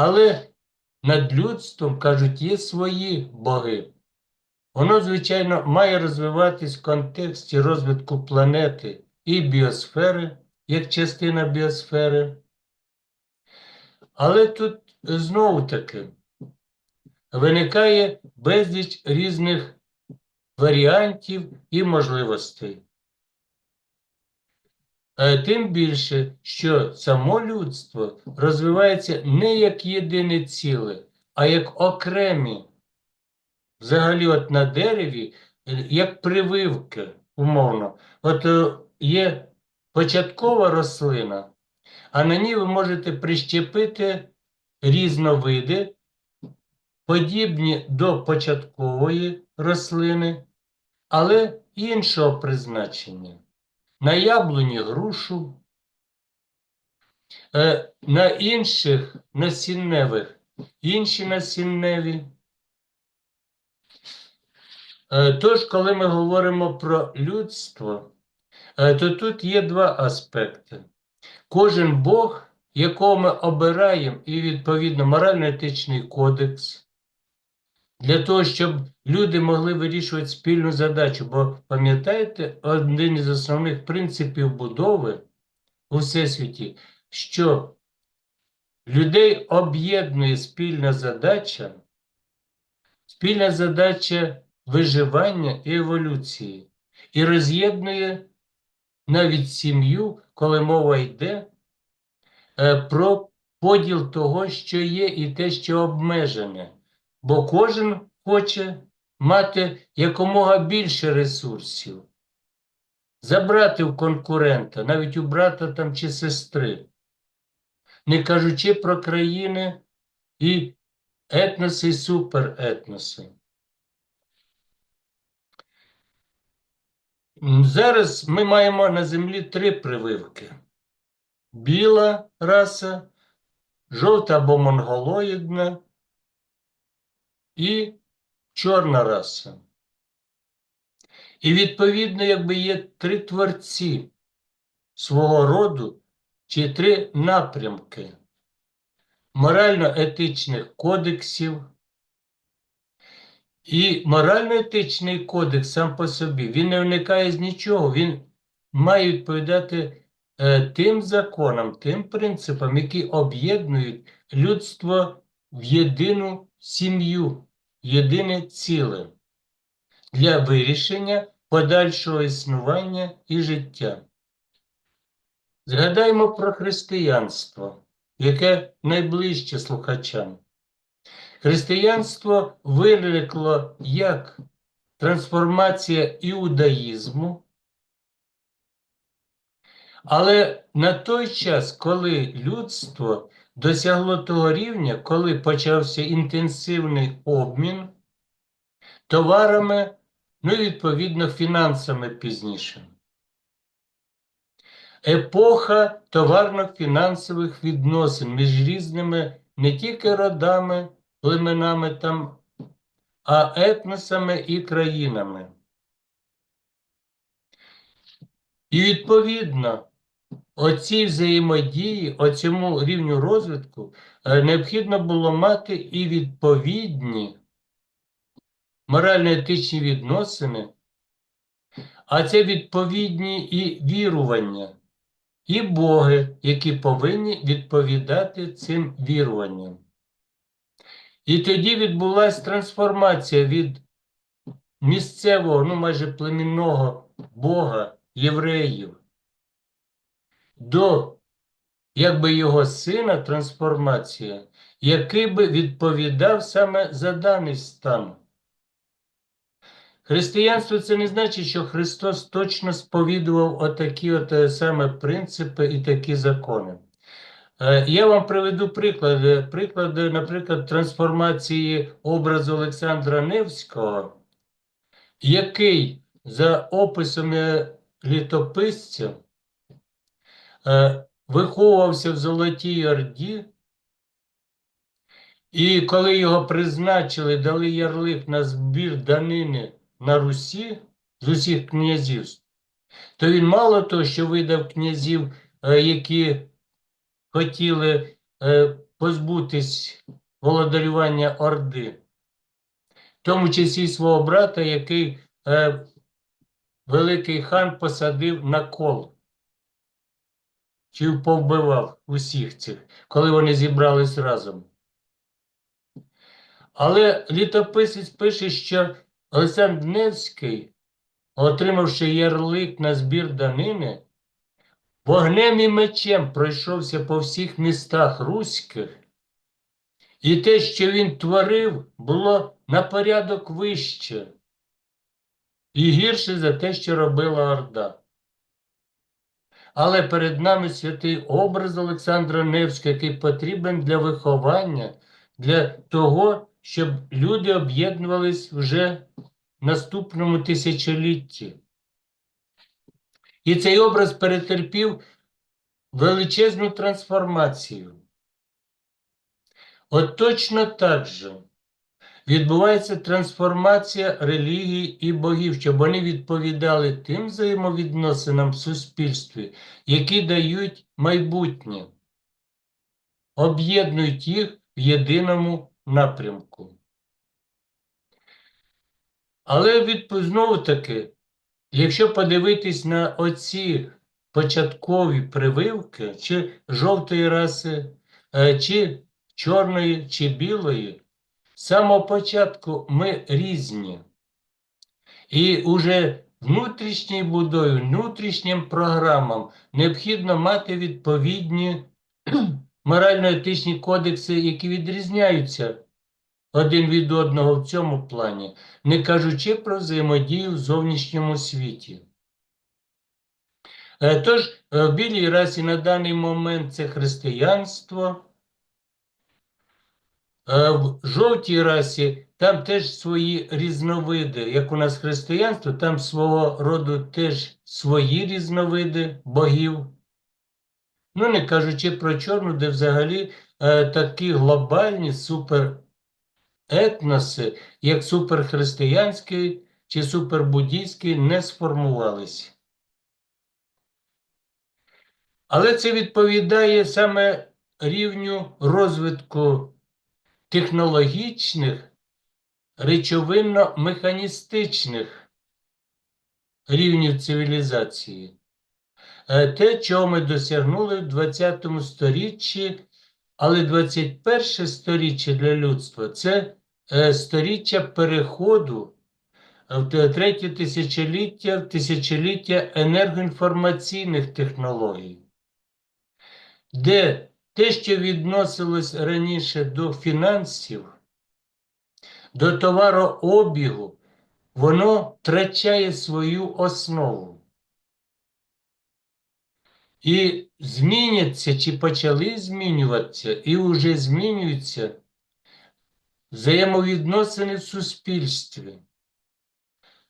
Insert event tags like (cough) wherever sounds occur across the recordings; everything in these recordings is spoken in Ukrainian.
Але над людством, кажуть, є свої боги. Воно, звичайно, має розвиватись в контексті розвитку планети і біосфери, як частина біосфери. Але тут знову таки виникає безліч різних варіантів і можливостей. Тим більше, що само людство розвивається не як єдине ціле, а як окремі, взагалі, от на дереві, е, як прививки, умовно. От е, є початкова рослина, а на ній ви можете прищепити різновиди, подібні до початкової рослини, але іншого призначення. На яблуні грушу, е, на інших насінневих інші насінневі. Е, Тож, коли ми говоримо про людство, е, то тут є два аспекти. Кожен Бог, якого ми обираємо, і відповідно морально-етичний кодекс, для того, щоб люди могли вирішувати спільну задачу. Бо пам'ятаєте, один із основних принципів будови у всесвіті, що людей об'єднує спільна задача, спільна задача виживання і еволюції, і роз'єднує навіть сім'ю, коли мова йде е, про поділ того, що є, і те, що обмежене. Бо кожен хоче мати якомога більше ресурсів, забрати у конкурента, навіть у брата там чи сестри, не кажучи про країни і етноси, і суперетноси. Зараз ми маємо на землі три прививки: біла раса, жовта або монголоїдна і чорна раса. І відповідно, якби є три творці свого роду чи три напрямки морально-етичних кодексів. І морально-етичний кодекс сам по собі, він не виникає з нічого, він має відповідати е, тим законам, тим принципам, які об'єднують людство в єдину сім'ю, єдине ціле для вирішення подальшого існування і життя. Згадаймо про християнство, яке найближче слухачам. Християнство виникло як трансформація іудаїзму, але на той час, коли людство досягло того рівня, коли почався інтенсивний обмін товарами, ну і відповідно фінансами пізніше. Епоха товарно-фінансових відносин між різними не тільки родами, племенами там, а етносами і країнами. І відповідно оцій взаємодії, оцьому рівню розвитку е, необхідно було мати і відповідні морально-етичні відносини, а це відповідні і вірування, і боги, які повинні відповідати цим віруванням. І тоді відбулася трансформація від місцевого, ну майже племінного Бога євреїв до якби його сина трансформація, який би відповідав саме за даний стан. Християнство це не значить, що Христос точно сповідував отакі от е, саме принципи і такі закони. Е, Я вам приведу приклади. Приклади, наприклад, трансформації образу Олександра Невського, який за описами літописця е, виховувався в Золотій Орді, і коли його призначили, дали ярлик на збір данини на Русі з усіх князівств, то він мало того, що видав князів, е, які хотіли е, позбутись володарювання Орди, в тому числі свого брата, який е, Великий хан посадив на кол. Чи повбивав усіх цих, коли вони зібрались разом. Але літописець пише, що Олександр Невський, отримавши ярлик на збір данини, вогнем і мечем пройшовся по всіх містах руських, і те, що він творив, було на порядок вище і гірше за те, що робила Орда. Але перед нами святий образ Олександра Невського, який потрібен для виховання, для того, щоб люди об'єднувались вже в наступному тисячолітті. І цей образ перетерпів величезну трансформацію. От точно так же відбувається трансформація релігії і богів, щоб вони відповідали тим взаємовідносинам в суспільстві, які дають майбутнє, об'єднують їх в єдиному напрямку. Але від, знову таки, якщо подивитись на оці початкові прививки, чи жовтої раси, е, чи чорної, чи білої, самого початку ми різні. І уже внутрішній будові, внутрішнім програмам необхідно мати відповідні (clears throat) морально-етичні кодекси, які відрізняються один від одного в цьому плані, не кажучи про взаємодію в зовнішньому світі. Е, Тож, е, в білій расі на даний момент це християнство. Е, В жовтій расі там теж свої різновиди, як у нас християнство, там свого роду теж свої різновиди богів. Ну, не кажучи про чорну, де взагалі е, такі глобальні суперетноси, як суперхристиянський чи супербуддійський, не сформувалися. Але це відповідає саме рівню розвитку технологічних, речовинно-механістичних рівнів цивілізації. Е, Те, чого ми досягнули в 20 сторіччі, але 21 сторіччя для людства це е, сторіччя переходу в те- третє тисячоліття, в тисячоліття енергоінформаційних технологій, де те, що відносилось раніше до фінансів, до товарообігу, воно втрачає свою основу. І зміняться, чи почали змінюватися, і вже змінюються взаємовідносини в суспільстві.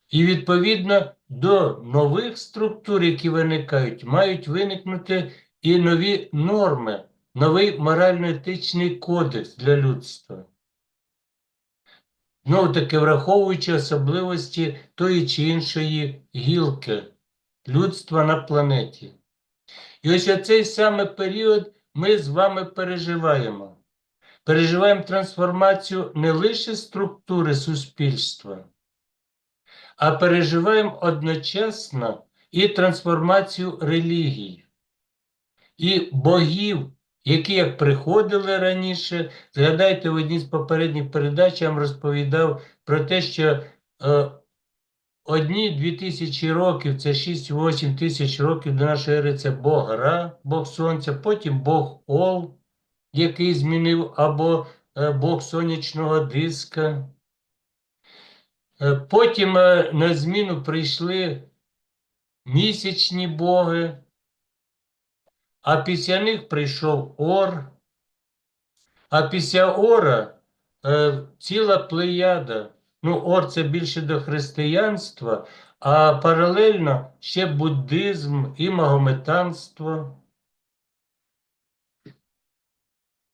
І відповідно до нових структур, які виникають, мають виникнути і нові норми, новий морально-етичний кодекс для людства. Знову таки, враховуючи особливості тої чи іншої гілки людства на планеті. І ось оцей саме період ми з вами переживаємо. Переживаємо трансформацію не лише структури суспільства, а переживаємо одночасно і трансформацію релігій, і богів, які як приходили раніше. Згадайте, в одній з попередніх передач я вам розповідав про те, що е, одні-дві тисячі років, це 6-8 тисяч років до нашої ери, це Бог Ра, Бог Сонця, потім Бог Ол, який змінив, або е, Бог сонячного диска. Е, Потім е, на зміну прийшли місячні боги, а після них прийшов Ор, а після Ора е, ціла плеяда. Ну, Ор це більше до християнства, а паралельно ще буддизм і магометанство.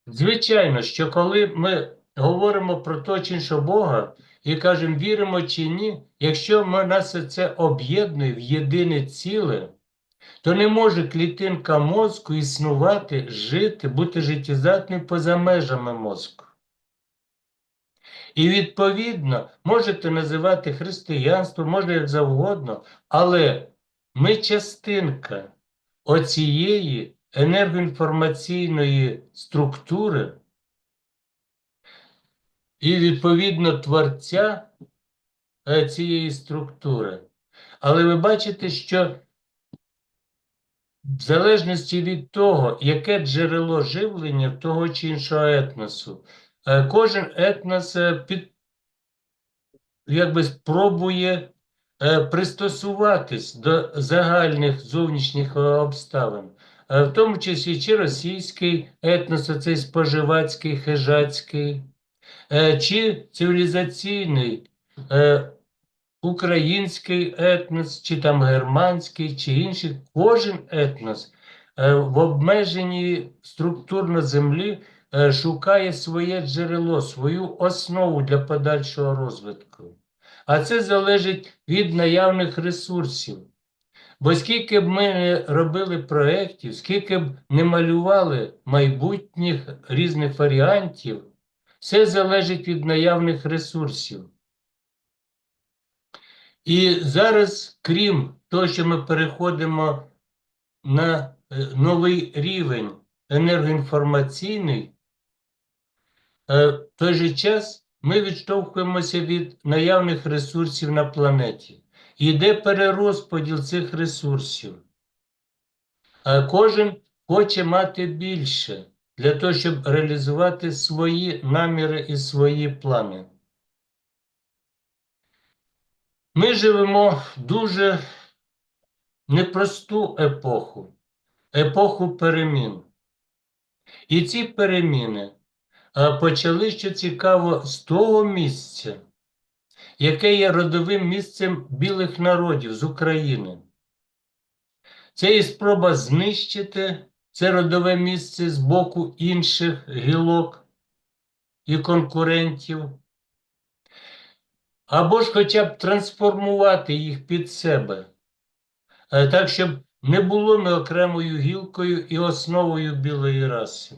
Звичайно, що коли ми говоримо про то чи іншого Бога і кажемо, віримо чи ні, якщо ми нас це об'єднує в єдине ціле, то не може клітинка мозку існувати, жити, бути життєздатною поза межами мозку. І відповідно можете називати християнство, може як завгодно, але ми частинка оцієї енергоінформаційної структури і відповідно творця е, цієї структури. Але ви бачите, що в залежності від того, яке джерело живлення того чи іншого етносу, е, кожен етнос е, під, якби спробує е, пристосуватись до загальних зовнішніх обставин, в тому числі чи російський етнос, оцей споживацький, хижацький, чи цивілізаційний український етнос, чи там германський, чи інший, кожен етнос е, в обмеженні структурно землі е, шукає своє джерело, свою основу для подальшого розвитку. А це залежить від наявних ресурсів. Бо скільки б ми не робили проєктів, скільки б не малювали майбутніх різних варіантів, все залежить від наявних ресурсів. І зараз, крім того, що ми переходимо на е, новий рівень енергоінформаційний, е, в той же час ми відштовхуємося від наявних ресурсів на планеті. Іде перерозподіл цих ресурсів. А Кожен хоче мати більше для того, щоб реалізувати свої наміри і свої плани. Ми живемо дуже непросту епоху, епоху перемін. І ці переміни почали, що цікаво, з того місця, яке є родовим місцем білих народів з України. Це і спроба знищити це родове місце з боку інших гілок і конкурентів, або ж хоча б трансформувати їх під себе, е, так, щоб не було ми окремою гілкою і основою білої раси.